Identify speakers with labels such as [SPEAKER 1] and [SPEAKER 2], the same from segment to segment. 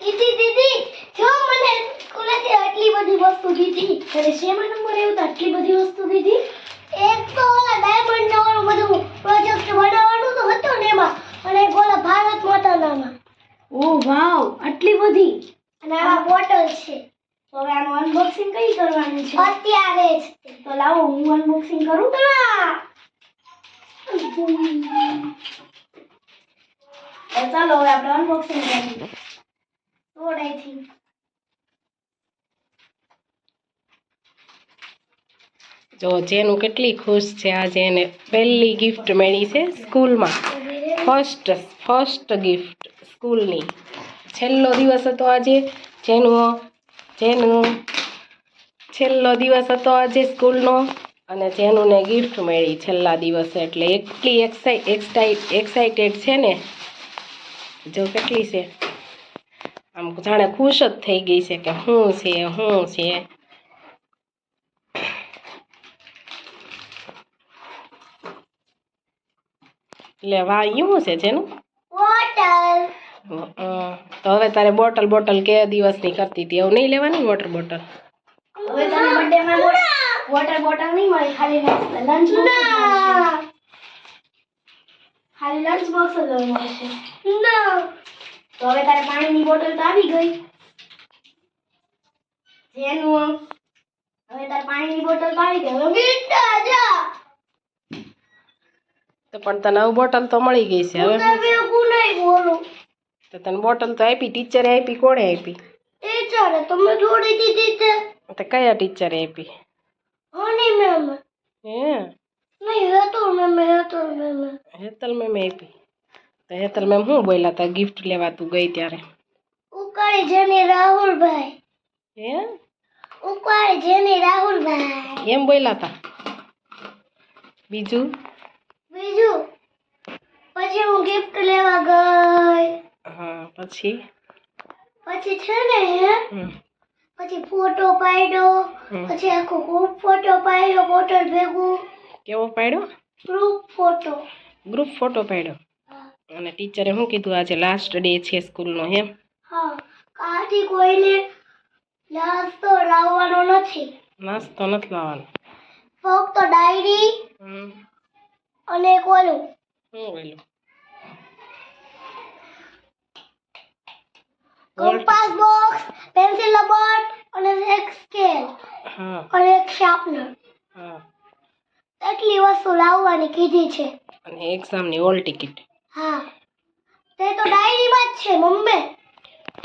[SPEAKER 1] દીદી દીદી જો મને સ્કૂલેથી આટલી બધી વસ્તુ દીધી. અને શેમાં નંબર એવું આટલી બધી વસ્તુ દીધી? એક તો ઓલા ડાયમંડ ને ઓલું બધું પ્રોજેક્ટ બનાવવાનું તો હતું ને એમાં અને એક ઓલા ભારત માતાનામાં.
[SPEAKER 2] ઓ વાવ આટલી બધી?
[SPEAKER 1] અને આ બોટલ છે.
[SPEAKER 2] તો હવે આનું અનબોક્સિંગ કઈ કરવાનું છે?
[SPEAKER 1] અત્યારે જ.
[SPEAKER 2] તો લાવો હું અનબોક્સિંગ કરું. તો ચાલો હવે આપણે અનબોક્સિંગ કરીએ. તોડાઈથી
[SPEAKER 3] જો, જેનું કેટલી ખુશ છે, આજે એને પહેલી ગિફ્ટ મળી છે સ્કૂલમાં. ફર્સ્ટ ફર્સ્ટ ગિફ્ટ સ્કૂલની. છેલ્લો દિવસ હતો આજે, જેનું જેનું, છેલ્લો દિવસ હતો આજે સ્કૂલનો અને જેનું ને ગિફ્ટ મળી છેલ્લા દિવસે. એટલે એટલી એક્સાઈ એક્સાઇટ એક્સાઇટેડ છે ને. જો, કેટલી છે? આમ જાણે ખુશ જ થઈ ગઈ છે કે શું છે શું છે. એટલે વાહ એવું છે જેનું?
[SPEAKER 1] બોટલ.
[SPEAKER 3] અમ, તો હવે તારે બોટલ બોટલ કે દિવસની કરતી હતી? એવું નહીં લેવાની વોટર બોટલ?
[SPEAKER 2] હવે તને બર્થડે માં વોટર બોટલ નહીં મળે ખાલી લંચ
[SPEAKER 1] ના.
[SPEAKER 2] ખાલી લંચ બોક્સ જ મળશે
[SPEAKER 1] ના.
[SPEAKER 2] તો હવે તારે પાણીની બોટલ તો આવી ગઈ. જેનું હવે તારે પાણીની બોટલ તો આવી ગઈ. હવે
[SPEAKER 1] બેટા જા.
[SPEAKER 3] તો પણ તને હવે બોટલ તો મળી ગઈ છે હવે. તો તને બોટલ તો આપી ટીચરે આપી કોણે આપી?
[SPEAKER 1] ટીચરે તમે જોડી દીધી છે.
[SPEAKER 3] તો કયા ટીચરે આપી?
[SPEAKER 1] હોની મેમ.
[SPEAKER 3] હે?
[SPEAKER 1] નહીં Hetal ma'am Hetal ma'am.
[SPEAKER 3] Hetal ma'am આપી. તો હેતલ મેમ શું બોલ્યા હતા? ગિફ્ટ લેવા તું ગઈ ત્યારે?
[SPEAKER 1] ઉકાળી જેની રાહુલભાઈ.
[SPEAKER 3] હે?
[SPEAKER 1] ઉકાળી જેની રાહુલભાઈ.
[SPEAKER 3] એમ બોલ્યા તા બીજું?
[SPEAKER 1] બીજું? પછી હું ગિફ્ટ લેવા ગઈ.
[SPEAKER 3] હા પછી?
[SPEAKER 1] પછી છે ને પછી ફોટો પાડ્યો. પછી આખો ગ્રુપ ફોટો પાડ્યો બોટલ ભેગું.
[SPEAKER 3] કેવો પાડ્યો?
[SPEAKER 1] ગ્રુપ ફોટો
[SPEAKER 3] ગ્રુપ ફોટો પાડ્યો. અને ટીચરે શું કીધું? આજે લાસ્ટ ડે છે સ્કૂલનો એમ
[SPEAKER 1] હા કાથી કોઈને નાસ્તો લાવવાનો નથી.
[SPEAKER 3] નાસ્તો નથી લાવવાનો.
[SPEAKER 1] ફક્ત ડાયરી અને ઓલું.
[SPEAKER 3] શું બોલ્યું
[SPEAKER 1] કંપાસ બોક્સ પેન્સિલ રબર અને એક સ્કેલ
[SPEAKER 3] હા.
[SPEAKER 1] અને એક શાર્પનર
[SPEAKER 3] હા.
[SPEAKER 1] એટલી વસ્તુ લાવવાની કીધી છે.
[SPEAKER 3] અને એક્ઝામની હોલ ટિકિટ
[SPEAKER 1] હા. તે તો ડાયરીમાં જ છે મમ્મી.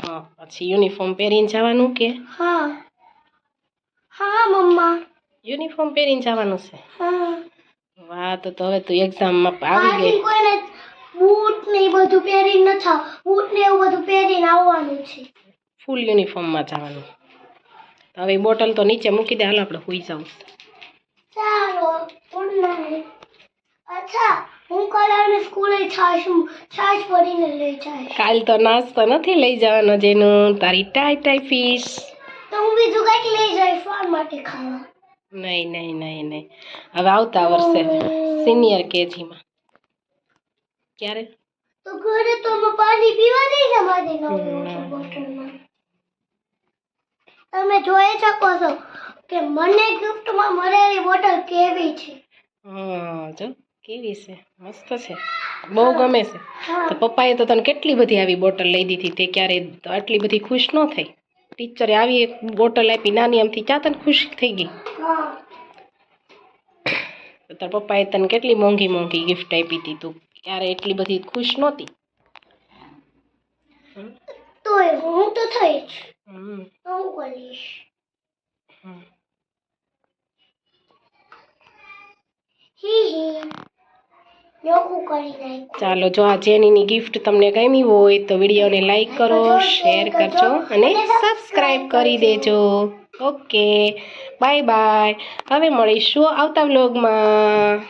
[SPEAKER 3] હા પછી યુનિફોર્મ પહેરીને જવાનું કે?
[SPEAKER 1] હા. હા મમ્મા.
[SPEAKER 3] યુનિફોર્મ પહેરીને જવાનું છે?
[SPEAKER 1] હા.
[SPEAKER 3] વાહ તો તો હવે તું એક્ઝામમાં આવી ગઈ.
[SPEAKER 1] કોઈને બૂટ ને બધું પહેરીને નથી આવ- બૂટ ને એવું બધું પહેરીને આવવાનું છે.
[SPEAKER 3] ફૂલ યુનિફોર્મમાં જવાનું. તો હવે બોટલ તો નીચે મૂકી દે હાલ આપણે હોઈ જાઉં.
[SPEAKER 1] ચાલો અચ્છા હું કલાને સ્કૂલે છાશ છાશ ભરીને લઈ જઈશ.
[SPEAKER 3] કાલ તો નાસ્તો નથી લઈ જવાનો જેનું તારી ટાઈ ટાઈ ફિશ
[SPEAKER 1] તો હું બીજું કંઈક લઈ જઈશ ફોન માટે ખાવા.
[SPEAKER 3] નહીં નહીં નહીં નહીં. હવે આવતા વર્ષે સિનિયર કેજીમાં. ક્યારે?
[SPEAKER 1] તો ઘરે તો અમે પાણી પીવા દઈ છે મારી બોટલમાં. તમે જોઈ શકો છો કે મને ગિફ્ટમાં મળેલી બોટલ કેવી છે.
[SPEAKER 3] હા જો. કેવી છે? મસ્ત છે. બહુ ગમે છે. તો પપ્પાએ તો તને કેટલી બધી આવી બોટલ લઈ દીધી તે ક્યારે આટલી બધી ખુશ ન થઈ. ટીચરે આવી એક બોટલ આપી નાની આમથી ચા તને ખુશ થઈ ગઈ? તો તાર પપ્પાએ તને કેટલી મોંઘી મોંઘી ગિફ્ટ આપી હતી તું? ક્યારે એટલી બધી ખુશ નહોતી?
[SPEAKER 1] તો હું તો થઈ
[SPEAKER 3] હમ.
[SPEAKER 1] તો હું કરીશ
[SPEAKER 3] હમ.
[SPEAKER 1] હી હી નોખું કરી નાખ્યું
[SPEAKER 3] ચાલો જો આ જેનીની ગિફ્ટ તમને ગમી હોય તો વિડીયોને લાઈક કરો શેર કરજો અને સબસ્ક્રાઈબ કરી દેજો. ઓકે બાય બાય હવે મળીશું આવતા વ્લોગમાં